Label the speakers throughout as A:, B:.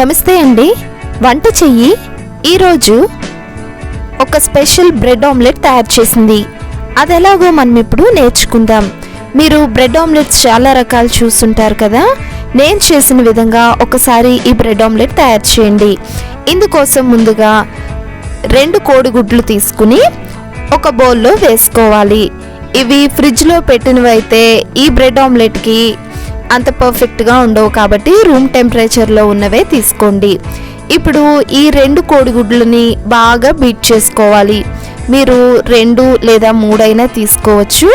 A: నమస్తే అండి. వంట చెయ్యి. ఈరోజు ఒక స్పెషల్ బ్రెడ్ ఆమ్లెట్ తయారు చేసింది. అది ఎలాగో మనం ఇప్పుడు నేర్చుకుందాం. మీరు బ్రెడ్ ఆమ్లెట్స్ చాలా రకాలు చూస్తుంటారు కదా. నేను చేసిన విధంగా ఒకసారి ఈ బ్రెడ్ ఆమ్లెట్ తయారు చేయండి. ఇందుకోసం ముందుగా రెండు కోడిగుడ్లు తీసుకుని ఒక బౌల్లో వేసుకోవాలి. ఇవి ఫ్రిడ్జ్లో పెట్టినవైతే ఈ బ్రెడ్ ఆమ్లెట్కి అంత పర్ఫెక్ట్గా ఉండవు కాబట్టి రూమ్ టెంపరేచర్లో ఉన్నవే తీసుకోండి. ఇప్పుడు ఈ రెండు కోడిగుడ్లని బాగా బీట్ చేసుకోవాలి. మీరు రెండు లేదా మూడైనా తీసుకోవచ్చు.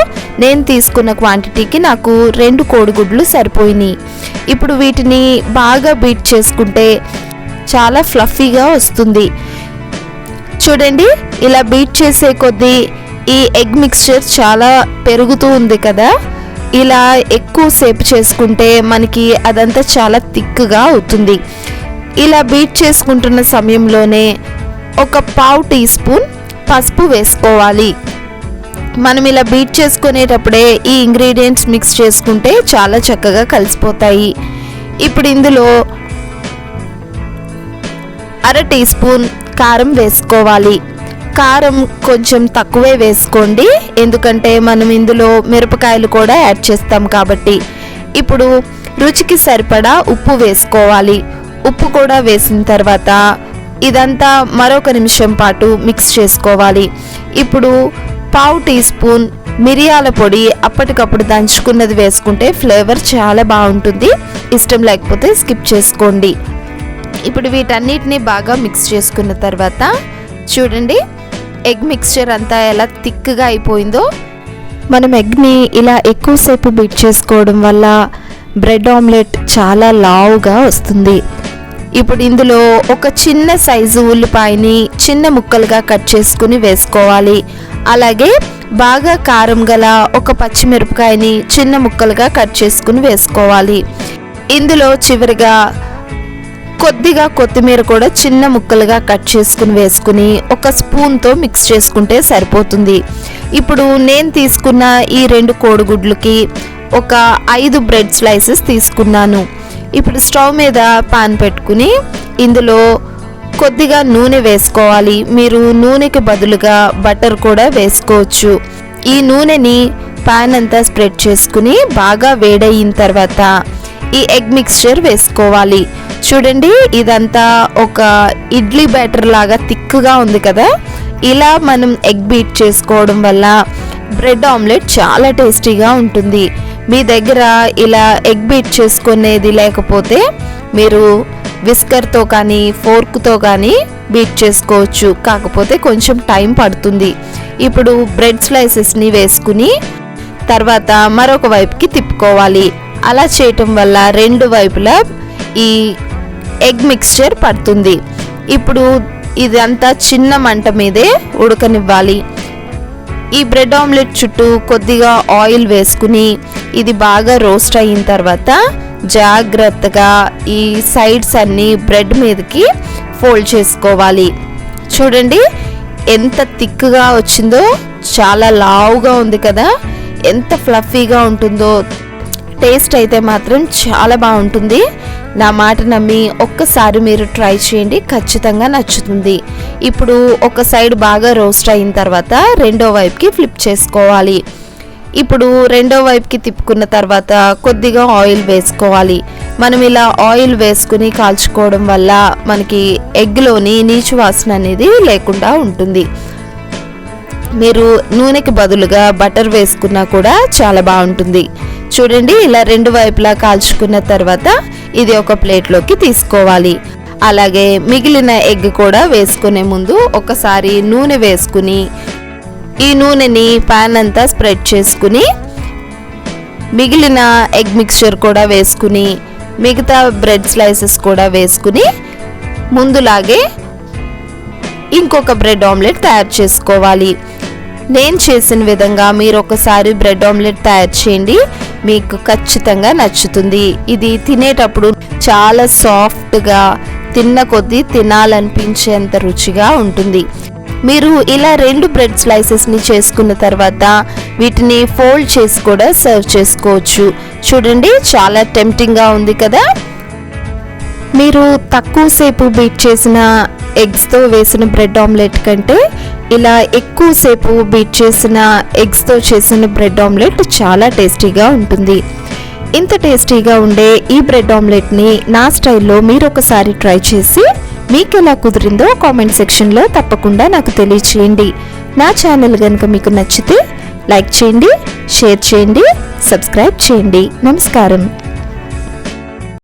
A: నేను తీసుకున్న క్వాంటిటీకి నాకు రెండు కోడిగుడ్లు సరిపోయినాయి. ఇప్పుడు వీటిని బాగా బీట్ చేసుకుంటే చాలా ఫ్లఫీగా వస్తుంది. చూడండి ఇలా బీట్ చేసే కొద్దీ ఈ ఎగ్ మిక్స్చర్ చాలా పెరుగుతూ ఉంది కదా. ఇలా ఎక్కువ సేపు చేసుకుంటే మనకి అదంతా చాలా థిక్గా అవుతుంది. ఇలా బీట్ చేసుకుంటున్న సమయంలోనే ఒక పావు టీ స్పూన్ పసుపు వేసుకోవాలి. మనం ఇలా బీట్ చేసుకునేటప్పుడే ఈ ఇంగ్రీడియంట్స్ మిక్స్ చేసుకుంటే చాలా చక్కగా కలిసిపోతాయి. ఇప్పుడు ఇందులో అర టీ స్పూన్ కారం వేసుకోవాలి. కారం కొంచెం తక్కువే వేసుకోండి. ఎందుకంటే మనం ఇందులో మిరపకాయలు కూడా యాడ్ చేస్తాం కాబట్టి. ఇప్పుడు రుచికి సరిపడా ఉప్పు వేసుకోవాలి. ఉప్పు కూడా వేసిన తర్వాత ఇదంతా మరొక నిమిషం పాటు మిక్స్ చేసుకోవాలి. ఇప్పుడు పావు టీ స్పూన్ మిరియాల పొడి అప్పటికప్పుడు దంచుకున్నది వేసుకుంటే ఫ్లేవర్ చాలా బాగుంటుంది. ఇష్టం లేకపోతే స్కిప్ చేసుకోండి. ఇప్పుడు వీటన్నిటిని బాగా మిక్స్ చేసుకున్న తర్వాత చూడండి. ఎగ్ మిక్స్చర్ అంతా ఎలా థిక్గా అయిపోయిందో మనం ఎగ్ని ఇలా ఎక్కువసేపు బీట్ చేసుకోవడం వల్ల బ్రెడ్ ఆమ్లెట్ చాలా లావుగా వస్తుంది. ఇప్పుడు ఇందులో ఒక చిన్న సైజు ఉల్లిపాయని చిన్న ముక్కలుగా కట్ చేసుకుని వేసుకోవాలి. అలాగే బాగా కారం గల ఒక పచ్చిమిరపకాయని చిన్న ముక్కలుగా కట్ చేసుకుని వేసుకోవాలి. ఇందులో చివరిగా కొద్దిగా కొత్తిమీర కూడా చిన్న ముక్కలుగా కట్ చేసుకుని వేసుకుని ఒక స్పూన్తో మిక్స్ చేసుకుంటే సరిపోతుంది. ఇప్పుడు నేను తీసుకున్న ఈ రెండు కోడిగుడ్లకి ఒక ఐదు బ్రెడ్ స్లైసెస్ తీసుకున్నాను. ఇప్పుడు స్టవ్ మీద పాన్ పెట్టుకుని ఇందులో కొద్దిగా నూనె వేసుకోవాలి. మీరు నూనెకి బదులుగా బటర్ కూడా వేసుకోవచ్చు. ఈ నూనెని పాన్ అంతా స్ప్రెడ్ చేసుకుని బాగా వేడయిన తర్వాత ఈ ఎగ్ మిక్స్చర్ వేసుకోవాలి. చూడండి ఇదంతా ఒక ఇడ్లీ బ్యాటర్ లాగా థిక్గా ఉంది కదా. ఇలా మనం ఎగ్ బీట్ చేసుకోవడం వల్ల బ్రెడ్ ఆమ్లెట్ చాలా టేస్టీగా ఉంటుంది. మీ దగ్గర ఇలా ఎగ్ బీట్ చేసుకునేది లేకపోతే మీరు విస్కర్తో కానీ ఫోర్క్తో కానీ బీట్ చేసుకోవచ్చు. కాకపోతే కొంచెం టైం పడుతుంది. ఇప్పుడు బ్రెడ్ స్లైసెస్ని వేసుకుని తర్వాత మరొక వైపుకి తిప్పుకోవాలి. అలా చేయటం వల్ల రెండు వైపులా ఈ ఎగ్ మిక్స్చర్ పడుతుంది. ఇప్పుడు ఇదంతా చిన్న మంట మీదే ఉడకనివ్వాలి. ఈ బ్రెడ్ ఆమ్లెట్ చుట్టూ కొద్దిగా ఆయిల్ వేసుకుని ఇది బాగా రోస్ట్ అయిన తర్వాత జాగ్రత్తగా ఈ సైడ్స్ అన్నీ బ్రెడ్ మీదకి ఫోల్డ్ చేసుకోవాలి. చూడండి ఎంత థిక్గా వచ్చిందో చాలా లావుగా ఉంది కదా ఎంత ఫ్లఫీగా ఉంటుందో. టేస్ట్ అయితే మాత్రం చాలా బాగుంటుంది. నా మాట నమ్మి ఒక్కసారి మీరు ట్రై చేయండి ఖచ్చితంగా నచ్చుతుంది. ఇప్పుడు ఒక సైడ్ బాగా రోస్ట్ అయిన తర్వాత రెండో వైపుకి ఫ్లిప్ చేసుకోవాలి. ఇప్పుడు రెండో వైపుకి తిప్పుకున్న తర్వాత కొద్దిగా ఆయిల్ వేసుకోవాలి. మనం ఇలా ఆయిల్ వేసుకుని కాల్చుకోవడం వల్ల మనకి ఎగ్లోని నీచు వాసన అనేది లేకుండా ఉంటుంది. మీరు నూనెకి బదులుగా బటర్ వేసుకున్నా కూడా చాలా బాగుంటుంది. చూడండి ఇలా రెండు వైపులా కాల్చుకున్న తర్వాత ఇది ఒక ప్లేట్లోకి తీసుకోవాలి. అలాగే మిగిలిన ఎగ్ కూడా వేసుకునే ముందు ఒకసారి నూనె వేసుకుని ఈ నూనెని పాన్ అంతా స్ప్రెడ్ చేసుకుని మిగిలిన ఎగ్ మిక్స్చర్ కూడా వేసుకుని మిగతా బ్రెడ్ స్లైసెస్ కూడా వేసుకుని ముందులాగే ఇంకొక బ్రెడ్ ఆమ్లెట్ తయారు చేసుకోవాలి. నేను చేసిన విధంగా మీరు ఒకసారి బ్రెడ్ ఆమ్లెట్ తయారు చేయండి. మీకు ఖచ్చితంగా నచ్చుతుంది. ఇది తినేటప్పుడు చాలా సాఫ్ట్గా తిన్న కొద్దీ తినాలనిపించేంత రుచిగా ఉంటుంది. మీరు ఇలా రెండు బ్రెడ్ స్లైసెస్ని చేసుకున్న తర్వాత వీటిని ఫోల్డ్ చేసి కూడా సర్వ్ చేసుకోవచ్చు. చూడండి చాలా టెంప్టింగ్గా ఉంది కదా? మీరు తక్కువసేపు బీట్ చేసిన ఎగ్స్తో వేసిన బ్రెడ్ ఆమ్లెట్ కంటే ఇలా ఎక్కువసేపు బీట్ చేసిన ఎగ్స్తో చేసిన బ్రెడ్ ఆమ్లెట్ చాలా టేస్టీగా ఉంటుంది. ఇంత టేస్టీగా ఉండే ఈ బ్రెడ్ ఆమ్లెట్ని నా స్టైల్లో మీరు ఒకసారి ట్రై చేసి మీకు ఎలా కుదిరిందో కామెంట్ సెక్షన్లో తప్పకుండా నాకు తెలియచేయండి. నా ఛానల్ కనుక మీకు నచ్చితే లైక్ చేయండి షేర్ చేయండి సబ్స్క్రైబ్ చేయండి. నమస్కారం.